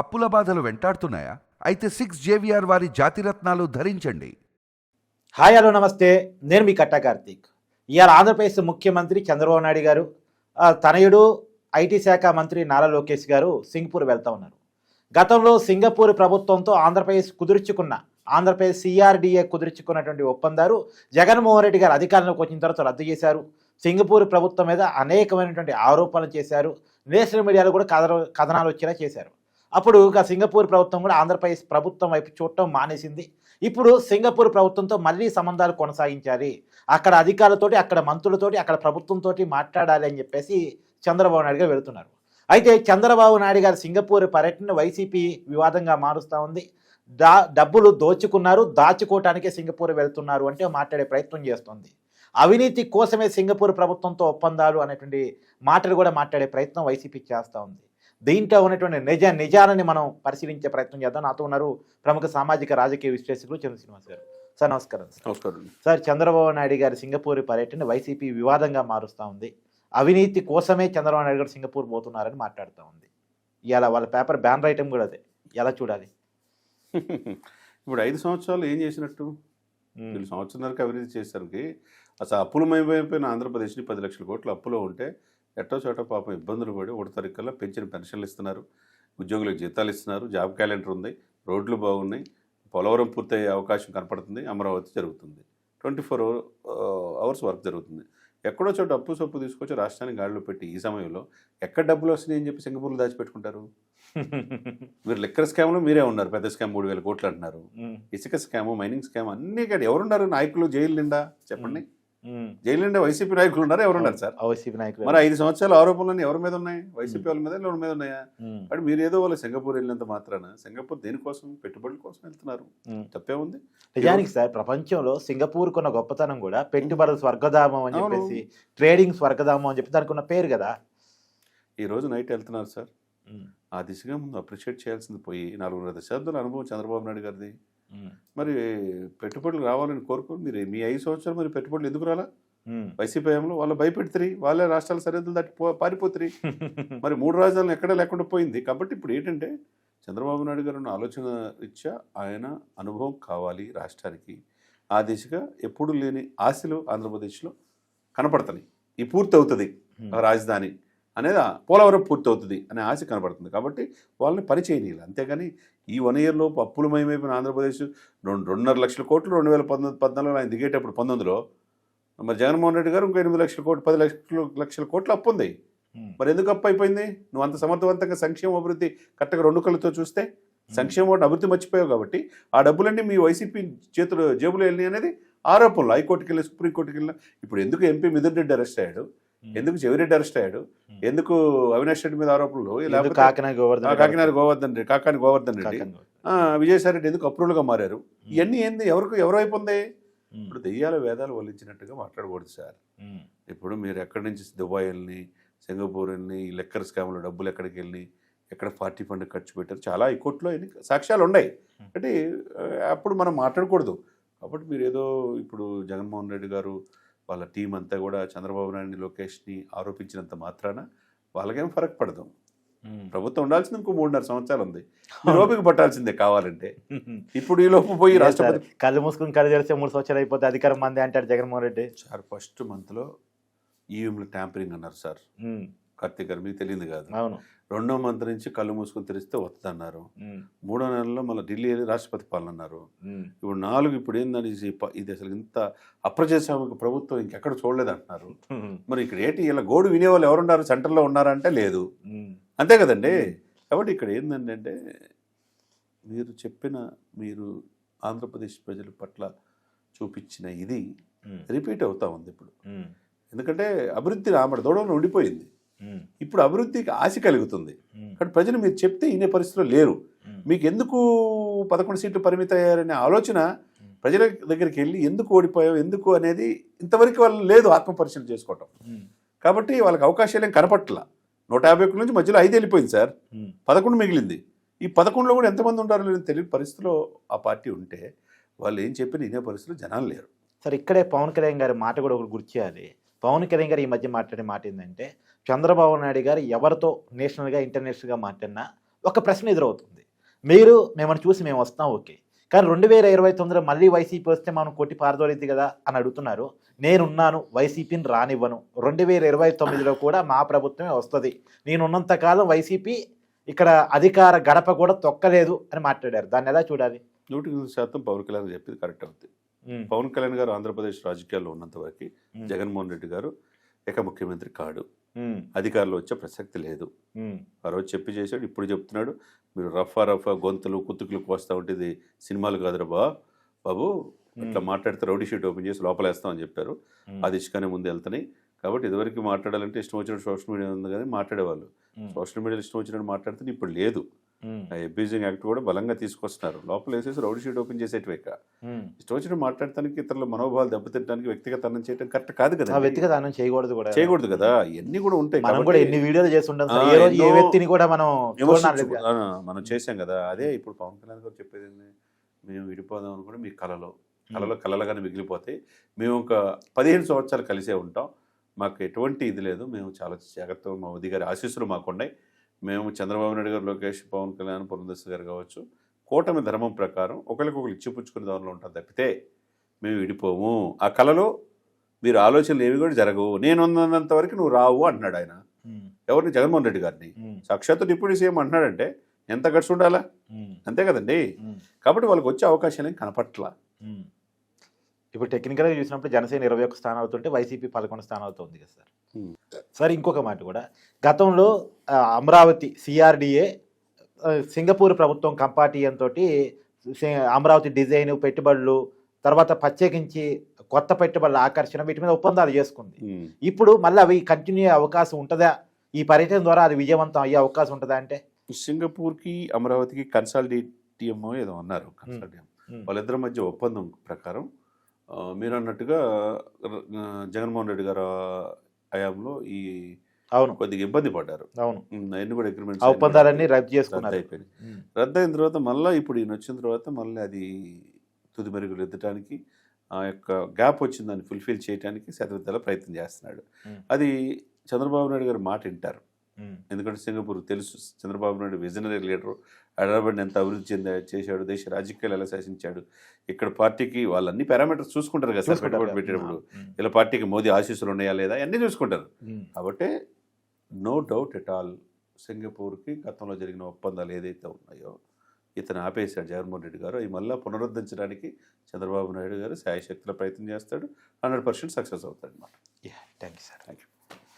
అప్పుల బాధలు వెంటాడుతున్నాయా? అయితే సిక్స్ జేవిఆర్ వారి జాతిరత్నాలు ధరించండి. హాయ్ హలో నమస్తే. నేను మీ కట్టా కార్తీక్. ఇవాళ ఆంధ్రప్రదేశ్ ముఖ్యమంత్రి చంద్రబాబు నాయుడు గారు తనయుడు ఐటీ శాఖ మంత్రి నారా లోకేష్ గారు సింగపూర్ వెళ్తా ఉన్నారు. గతంలో సింగపూర్ ప్రభుత్వంతో ఆంధ్రప్రదేశ్ కుదుర్చుకున్న ఆంధ్రప్రదేశ్ సిఆర్డీఏ కుదుర్చుకున్నటువంటి ఒప్పందాలు జగన్మోహన్ రెడ్డి గారు అధికారంలోకి వచ్చిన తర్వాత రద్దు చేశారు. సింగపూర్ ప్రభుత్వం మీద అనేకమైనటువంటి ఆరోపణలు చేశారు. నేషనల్ మీడియాలో కూడా కథ కథనాలు వచ్చేలా చేశారు. అప్పుడు ఇక సింగపూర్ ప్రభుత్వం కూడా ఆంధ్రప్రదేశ్ ప్రభుత్వం వైపు చూడటం మానేసింది. ఇప్పుడు సింగపూర్ ప్రభుత్వంతో మళ్ళీ సంబంధాలు కొనసాగించాలి. అక్కడ అధికారులతోటి అక్కడ మంత్రులతోటి అక్కడ ప్రభుత్వంతో మాట్లాడాలి అని చెప్పేసి చంద్రబాబు నాయుడు గారు వెళుతున్నారు. అయితే చంద్రబాబు నాయుడు గారు సింగపూర్ పర్యటన వైసీపీ వివాదంగా మారుస్తూ ఉంది. దా డబ్బులు దోచుకున్నారు దాచుకోవటానికే సింగపూర్ వెళ్తున్నారు అంటే మాట్లాడే ప్రయత్నం చేస్తోంది. అవినీతి కోసమే సింగపూర్ ప్రభుత్వంతో ఒప్పందాలు అనేటువంటి మాటలు కూడా మాట్లాడే ప్రయత్నం వైసీపీ చేస్తూ ఉంది. దీంట్లో ఉన్నటువంటి నిజ నిజాలని మనం పరిశీలించే ప్రయత్నం చేద్దాం. నాతో ఉన్నారు ప్రముఖ సామాజిక రాజకీయ విశ్లేషకులు చంద్ర శ్రీనివాస్ గారు. సార్ నమస్కారం సార్. నమస్కారం. సార్ చంద్రబాబు నాయుడు గారి సింగపూర్ పర్యటన వైసీపీ వివాదంగా మారుస్తూ ఉంది. అవినీతి కోసమే చంద్రబాబు నాయుడు గారు సింగపూర్ పోతున్నారని మాట్లాడుతూ ఉంది. ఇలా వాళ్ళ పేపర్ బ్యాన్ రైటం కూడా అదే. ఎలా చూడాలి? ఇప్పుడు ఐదు సంవత్సరాలు ఏం చేసినట్టు? వీళ్ళు సంవత్సరానికి అభివృద్ధి చేసరికి అసలు అప్పులమైపోయిన ఆంధ్రప్రదేశ్ని పది లక్షల కోట్లు అప్పులో ఉంటే ఎట్టో చోట పాపం ఇబ్బందులు పడి ఒకటి తారీఖుల్లో పెంచిన పెన్షన్లు ఇస్తున్నారు. ఉద్యోగులకు జీతాలు ఇస్తున్నారు. జాబ్ క్యాలెండర్ ఉంది. రోడ్లు బాగున్నాయి. పోలవరం పూర్తయ్యే అవకాశం కనపడుతుంది. అమరావతి జరుగుతుంది. ట్వంటీ ఫోర్ అవర్స్ వర్క్ జరుగుతుంది. ఎక్కడో చోట అప్పు సొప్పు తీసుకొచ్చి రాష్ట్రానికి గాడిలో పెట్టి ఈ సమయంలో ఎక్కడ డబ్బులు వస్తున్నాయి అని చెప్పి సింగపూర్లో దాచిపెట్టుకుంటారు? మీరు లిక్కర్ స్కామ్లో మీరే ఉన్నారు. పెద్ద స్కామ్ మూడు వేల కోట్లు అంటున్నారు. ఇసుక స్కామ్ మైనింగ్ స్కామ్ అన్ని ఇక్కడ ఎవరున్నారు? నాయకులు జైలు నిండా? చెప్పండి. జైలు నిండా వైసీపీ నాయకులు ఉన్నారు ఎవరున్నారు సార్? వైసీపీ నాయకులు మరి ఐదు సంవత్సరాల ఆరోపణలు ఎవరి మీద ఉన్నాయి? వైసీపీ వాళ్ళ మీద ఎవరి మీద ఉన్నాయా? ఉమ్, మరి ఏదో వాళ్ళు సింగపూర్ వెళ్ళినంత మాత్రాన సింగపూర్ దేనికోసం? పెట్టుబడుల కోసం వెళ్తున్నారు. తప్పే ఉంది. నిజానికి సార్ ప్రపంచంలో సింగపూర్ కొన్న గొప్పతనం కూడా పెట్టుబడులు స్వర్గధామం అని. చెప్పేసి ట్రేడింగ్ స్వర్గధామం అని చెప్పి దానికి ఉన్న పేరు కదా. ఈ రోజు నైట్ వెళ్తున్నారు సార్. ఆ దిశగా ముందు అప్రిషియేట్ చేయాల్సింది పోయి నాలుగున్నర దశాబ్దాల అనుభవం చంద్రబాబు నాయుడు గారిది. మరి పెట్టుబడులు రావాలని కోరుకో మీరు మీ ఐదు సంవత్సరాలు మరి పెట్టుబడులు ఎందుకు రాలా? వైసీపీ హయాంలో వాళ్ళు భయపెడుతుంది వాళ్ళే రాష్ట్రాల సరిహద్దులు దాటి పో పారిపోతుంది మరి మూడు రాజధానులు ఎక్కడ లేకుండా పోయింది. కాబట్టి ఇప్పుడు ఏంటంటే చంద్రబాబు నాయుడు గారు ఉన్న ఆలోచన రీత్యా ఆయన అనుభవం కావాలి రాష్ట్రానికి. ఆ దిశగా ఎప్పుడు లేని ఆశలు ఆంధ్రప్రదేశ్లో కనపడుతున్నాయి ఈ పూర్తి అవుతుంది రాజధాని. అనేది పోలవరం పూర్తి అవుతుంది అనే ఆశ కనపడుతుంది కాబట్టి వాళ్ళని పని చేయనీయాలి అంతేగాని ఈ వన్ ఇయర్లో అప్పులమయమైపోయిన ఆంధ్రప్రదేశ్ రెండు రెండున్నర లక్షల కోట్లు రెండు వేల పంతొమ్మిది పద్నాలుగులో ఆయన దిగేటప్పుడు పంతొమ్మిదిలో మరి జగన్మోహన్ రెడ్డి గారు ఇంకో ఎనిమిది లక్షల కోట్లు పది లక్షల లక్షల కోట్లు అప్పు ఉంది. మరి ఎందుకు అప్పు అయిపోయింది? నువ్వు అంత సమర్థవంతంగా సంక్షేమ అభివృద్ధి కరెక్ట్గా రెండు కళ్ళతో చూస్తే సంక్షేమ అభివృద్ధి మర్చిపోయావు కాబట్టి ఆ డబ్బులన్నీ మీ వైసీపీ చేతులు జేబులో వెళ్ళినాయి అనేది ఆరోపణలు. హైకోర్టుకి వెళ్ళి సుప్రీంకోర్టుకి వెళ్ళిన. ఇప్పుడు ఎందుకు ఎంపీ మిథున్ రెడ్డి అరెస్ట్ అయ్యాడు? ఎందుకు చెవిరెడ్డి అరెస్ట్ అయ్యాడు? ఎందుకు అవినాష్ రెడ్డి మీద ఆరోపణలు? కాకినాడ గోవర్ధన్ కాకినాడ గోవర్ధన్ రెడ్డి కాకాని గోవర్ధన్ రెడ్డి. కాకినాడ. విజయసాయి రెడ్డి ఎందుకు అప్రూవల్గా మారారు? ఇవన్నీ ఏంది? ఎవరికి ఎవరు అయిపోయింది ఉమ్, ఇప్పుడు దెయ్యాల వేదాలు వల్లించినట్టుగా మాట్లాడకూడదు సార్. ఇప్పుడు మీరు ఎక్కడి నుంచి దుబాయ్ వెళ్ళి సింగపూర్ వెళ్ళి ఈ లెక్కర్ స్కామ్లో డబ్బులు ఎక్కడికి వెళ్ళి ఎక్కడ పార్టీ ఫండ్ ఖర్చు పెట్టారు? చాలా హైకోర్టులో ఎన్ని సాక్ష్యాలు ఉన్నాయి. అంటే అప్పుడు మనం మాట్లాడకూడదు. కాబట్టి మీరు ఏదో ఇప్పుడు జగన్మోహన్ రెడ్డి గారు వాళ్ళ టీం అంతా కూడా చంద్రబాబు నాయుడిని లోకేష్ని ఆరోపించినంత మాత్రాన వాళ్ళకేం ఫరక్ పడదు. ప్రభుత్వం ఉండాల్సింది ఇంకో మూడున్నర సంవత్సరాలు ఉంది. ఓపిక పట్టాల్సిందే కావాలంటే. ఇప్పుడు ఈ లోపు పోయి రాష్ట్రపతి కళ్ళు మూసుకుని కళ్ళు తెరిస్తే మూడు సంవత్సరాలు అయిపోతే అధికారం మంది అంటాడు జగన్మోహన్ రెడ్డి. సార్ ఫస్ట్ మంత్లో ఈవీఎంలు ట్యాంపరింగ్ అన్నారు సార్. కార్తీక్ గారు మీకు తెలియదు కాదు. అవును. రెండో మంత్ నుంచి కళ్ళు మూసుకొని తెరిస్తే వస్తుంది అన్నారు మూడో నెలలో మళ్ళీ ఢిల్లీ వెళ్ళి రాష్ట్రపతి పాలన అన్నారు ఇప్పుడు నాలుగు ఇప్పుడు ఏందని ఇది అసలు ఇంత అప్రజాస్వామిక ప్రభుత్వం ఇంకెక్కడ చూడలేదు అంటున్నారు మరి ఇక్కడ ఏంటి ఇలా గోడు వినేవాళ్ళు ఎవరున్నారు? సెంటర్లో ఉన్నారంటే లేదు. అంతే కదండి? కాబట్టి ఇక్కడ ఏంటంటే మీరు చెప్పిన మీరు ఆంధ్రప్రదేశ్ ప్రజల పట్ల చూపించిన ఇది రిపీట్ అవుతా ఉంది ఇప్పుడు. ఎందుకంటే అభివృద్ధి రామడ దూడంలో ఉండిపోయింది. ఇప్పుడు అభివృద్ధికి ఆశ కలుగుతుంది. ఉమ్, కానీ ప్రజలు మీరు చెప్తే ఇనే పరిస్థితిలో లేరు. ఉమ్, మీకు ఎందుకు పదకొండు సీట్లు పరిమితం అయ్యారనే ఆలోచన ప్రజల దగ్గరికి వెళ్ళి ఎందుకు ఓడిపోయావు ఎందుకు అనేది ఇంతవరకు వాళ్ళు లేదు ఆత్మపరిశీలన చేసుకోవటం. కాబట్టి వాళ్ళకి అవకాశాలు ఏం కనపట్ల. నూట యాభై ఒక్క నుంచి మధ్యలో ఐదు వెళ్ళిపోయింది సార్. పదకొండు మిగిలింది. ఈ పదకొండులో కూడా ఎంతమంది ఉంటారో లేదో తెలియని పరిస్థితిలో ఆ పార్టీ ఉంటే వాళ్ళు ఏం చెప్పిన ఇనే పరిస్థితిలో జనాలు లేరు. సరే ఇక్కడే పవన్ కళ్యాణ్ గారి మాట కూడా ఒకటి గుర్తు చేయాలి పవన్ కళ్యాణ్ గారు ఈ మధ్య మాట్లాడే మాట ఏంటంటే చంద్రబాబు నాయుడు గారు ఎవరితో నేషనల్గా ఇంటర్నేషనల్గా మాట్లాడినా ఒక ప్రశ్న ఎదురవుతుంది. మీరు మిమ్మల్ని చూసి మేము వస్తాం ఓకే. కానీ రెండు వేల ఇరవై తొమ్మిదిలో మళ్ళీ వైసీపీ వస్తే మనం కొట్టి పారదోలేదు కదా అని అడుగుతున్నారు. నేనున్నాను వైసీపీని రానివ్వను. రెండు వేల ఇరవై తొమ్మిదిలో కూడా మా ప్రభుత్వమే వస్తుంది. నేనున్నంతకాలం వైసీపీ ఇక్కడ అధికార గడప కూడా తొక్కలేదు అని మాట్లాడారు. దాన్ని ఎలా చూడాలి? నూటికి శాతం పవన్ కళ్యాణ్ చెప్పింది కరెక్ట్ అవుతుంది పవన్ కళ్యాణ్ గారు ఆంధ్రప్రదేశ్ రాజకీయాల్లో ఉన్నంత వరకు జగన్మోహన్ రెడ్డి గారు ఏక ముఖ్యమంత్రి కాడు. అధికారంలో వచ్చే ప్రసక్తి లేదు. ఆ రోజు చెప్పి చేశాడు ఇప్పుడు చెప్తున్నాడు. మీరు రఫా రఫా గొంతులు కుతుకులు కోస్తా ఉంటుంది సినిమాలు కాదురా బా బాబు. ఇట్లా మాట్లాడితే రౌడీ షీట్ ఓపెన్ చేసి లోపలేస్తామని చెప్పారు. ఆ దిశగానే ముందు వెళ్తున్నాయి. కాబట్టి ఇదివరకు మాట్లాడాలంటే ఇష్టం వచ్చినట్టు సోషల్ మీడియా ఉంది కానీ మాట్లాడేవాళ్ళు. సోషల్ మీడియాలో ఇష్టం వచ్చినట్టు మాట్లాడితే ఇప్పుడు లేదు. అబ్యూజింగ్ యాక్ట్ కూడా బలంగా తీసుకొస్తున్నారు. లోపల వేసేసి రౌడీ షీట్ ఓపెన్ చేసేటివేక ఉమ్. ఇష్టం వచ్చినట్టు మాట్లాడటానికి ఇతరుల మనోభావాలు దెబ్బతింటానికి వ్యక్తిగతనం చేయడం కరెక్ట్ కాదు కదా వ్యక్తిగత దానం చేయకూడదు కూడా. చేయకూడదు కదా. ఇవన్నీ కూడా ఉంటాయి మనం కూడా ఎన్ని వీడియోలు చేసి. ఆ, ఏ వ్యక్తిని కూడా మనం మనం చేశాం కదా. అదే ఇప్పుడు పవన్ కళ్యాణ్ గారు చెప్పేది? మేము విడిపోదాం అనుకుంటే మీ కళలో. కళలో కళలుగానే మిగిలిపోతాయి. మేము ఒక పదిహేను సంవత్సరాలు కలిసే ఉంటాం. మాకు ఎటువంటి ఇది లేదు. మేము చాలా జాగ్రత్తగా మా ఉది గారి ఆశీస్సులు మాకున్నాయి మేము చంద్రబాబు నాయుడు గారు లోకేష్ పవన్ కళ్యాణ్ పురంధేశ్వరి గారు కావచ్చు కూటమి ధర్మం ప్రకారం ఒకరికొకరు ఇచ్చిపుచ్చుకునే దానిలో ఉంటాం తప్పితే మేము విడిపోము. ఆ కళలో మీరు ఆలోచనలు ఏవి కూడా జరగవు. నేను ఉన్నంత వరకు నువ్వు రావు అంటున్నాడు ఆయన. ఎవరిని? జగన్మోహన్ రెడ్డి గారిని. సాక్షాత్తు డిప్యూటీ సీఎం అంటున్నాడంటే ఎంత ఖర్చు ఉండాలా? అంతే కదండి. కాబట్టి వాళ్ళకి వచ్చే అవకాశాలు ఏం కనపట్ల. ఇప్పుడు టెక్నికల్గా చూసినప్పుడు జనసేన ఇరవై ఒక్క స్థానం అవుతుంటే వైసీపీ పదకొండు స్థానం అవుతుంది కదా సార్. సార్ ఇంకొక మాట కూడా. గతంలో అమరావతి సిఆర్డిఏ సింగపూర్ ప్రభుత్వం కంపాటియంతో అమరావతి డిజైన్ పెట్టుబడులు తర్వాత ప్రత్యేకించి కొత్త పెట్టుబడుల ఆకర్షణ వీటి మీద ఒప్పందాలు చేసుకుంది. ఇప్పుడు మళ్ళీ అవి కంటిన్యూ అయ్యే అవకాశం ఉంటుందా? ఈ పర్యటన ద్వారా అది విజయవంతం అయ్యే అవకాశం ఉంటుందా అంటే? సింగపూర్కి అమరావతికి కన్సాలిడేటియం ఏదో అన్నారు కన్సాలిడియం వాళ్ళిద్దరి మధ్య ఒప్పందం ప్రకారం. మీరు అన్నట్టుగా జగన్మోహన్ రెడ్డి గారు హయాంలో ఈ అవును. కొద్దిగా ఇబ్బంది పడ్డారు. అవును. ఉమ్, అవన్నీ కూడా అగ్రిమెంట్స్ ఆ ఒప్పందాలన్నీ రద్దు చేసుకున్నారు. అయిపోయినాయి. రద్దు అయిన తర్వాత మళ్ళీ ఇప్పుడు ఈయన వచ్చిన తర్వాత మళ్ళీ అది తుది మెరుగులు ఎత్తడానికి ఆ యొక్క గ్యాప్ వచ్చింది దాన్ని ఫుల్ఫిల్ చేయడానికి శతవిధాల ప్రయత్నం చేస్తున్నాడు. అది చంద్రబాబు నాయుడు గారు మాట వింటారు. ఎందుకంటే సింగపూర్ తెలుసు చంద్రబాబు నాయుడు విజనరీ లీడరు హైదరాబాద్ని ఎంత అభివృద్ధి చెందా చేశాడు దేశ రాజకీయాలు ఎలా శాసించాడు. ఇక్కడ పార్టీకి వాళ్ళన్ని పారామీటర్స్ చూసుకుంటారు కదా సార్ చూసుకుంటారు పెట్టుబడి పెట్టేటప్పుడు. ఉమ్, ఇలా పార్టీకి మోదీ ఆశీస్సులు ఉన్నాయా లేదా అన్నీ చూసుకుంటారు. కాబట్టి నో డౌట్ ఎట్ ఆల్ సింగపూర్కి గతంలో జరిగిన ఒప్పందాలు ఏదైతే ఉన్నాయో ఇతను ఆపేశాడు జగన్మోహన్ రెడ్డి గారు. అవి మళ్ళీ పునరుద్ధరించడానికి చంద్రబాబు నాయుడు గారు శాయశక్తుల ప్రయత్నం చేస్తాడు. హండ్రెడ్ పర్సెంట్ సక్సెస్ అవుతాడు. అనమాట థ్యాంక్ యూ సార్